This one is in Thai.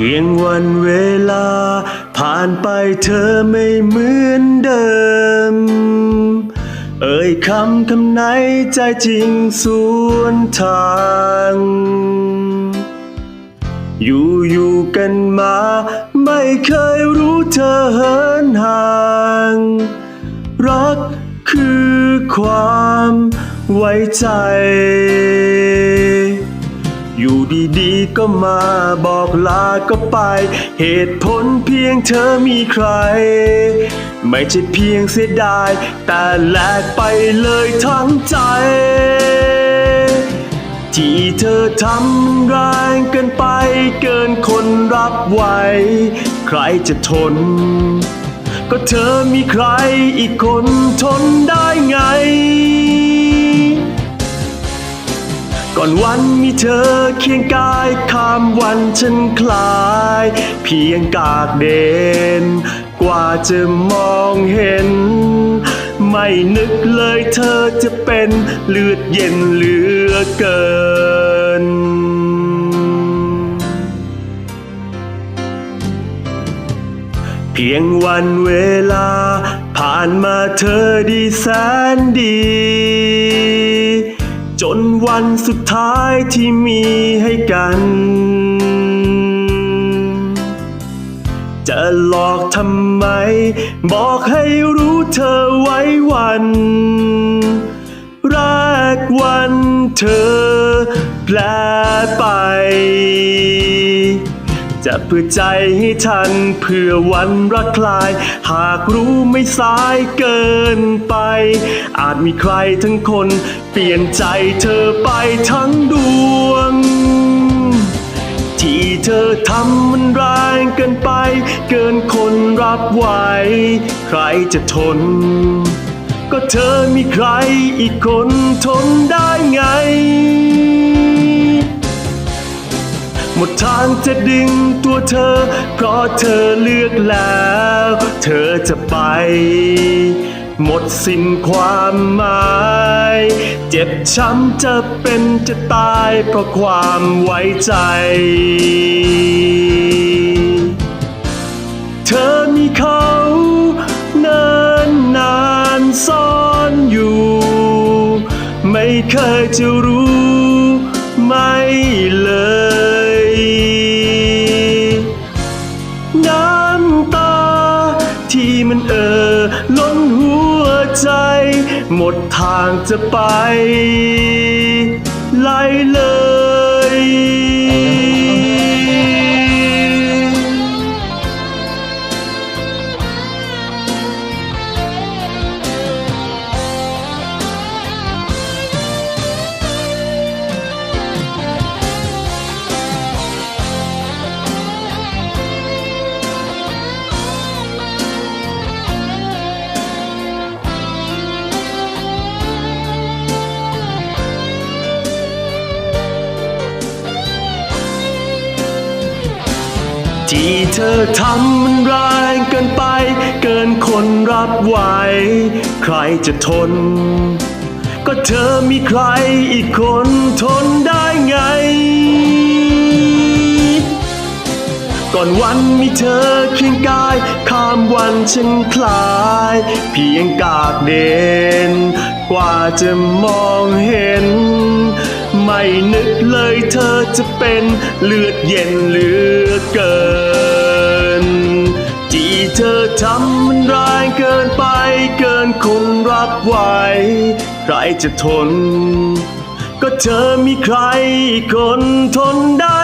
พียงวันเวลา ผ่านไปเธอไม่เหมือนเดิม เอ่ยคำคำไหนใจจริงสวนทาง อยู่อยู่กันมา ไม่เคยรู้เธอเหินห่าง รักคือความไว้ใจ ดีๆ ก็มาบอกลาก็ไป เหตุผลเพียงเธอมีใคร ไม่ใช่เพียงเสียดาย แต่แลกไปเลยทั้งใจ ที่เธอทำแรงเกินไป เกินคนรับไหว ใครจะทน ก็เธอมีใครอีกคนทนได้ อนวันมีเธอเคียงกายข้ามวันฉันคลาย เพียงกากเด่นกว่าจะมองเห็น ไม่นึกเลยเธอจะเป็นเลือดเย็นเหลือเกินเพียงวันเวลา ผ่านมาเธอดีแสนดี จนวันสุดท้ายที่มีให้กัน จะหลอกทำไม บอกให้รู้เธอไว้วันแรกวันเธอแปลไป จะเพื่อใจให้ทันเพื่อวันรักคลาย หากรู้ไม่สายเกินไป อาจมีใครทั้งคน เปลี่ยนใจเธอไปทั้งดวง ที่เธอทำมันแรงเกินไป เกินคนรับไหว ใครจะทน ก็เธอมีใครอีกคนทนได้ไง หมดทางจะดึงตัวเธอ เพราะเธอเลือกแล้ว เธอจะไป หมดสิ้นความหมาย เจ็บช้ำจะเป็นจะตาย เพราะความไว้ใจ เธอมีเขาเนินนานซ่อนอยู่ ไม่เคยจะรู้ ใจ หมดทางจะไป ไล่เลย ที่เธอทำมันแรงเกินไป เกินคนรับไหว ใครจะทน ก็เธอมีใครอีกคนทนได้ไง ก่อนวันมีเธอเคียงกาย ข้ามวันฉันคลาย เพียงกากเด่นกว่าจะมองเห็น ไม่นึกเลยเธอจะเป็นเลือดเย็นเหลือเกิน ที่เธอทำมันร้ายเกินไปเกินคนรับไหวใครจะทน ก็เธอมีใครคนทนได้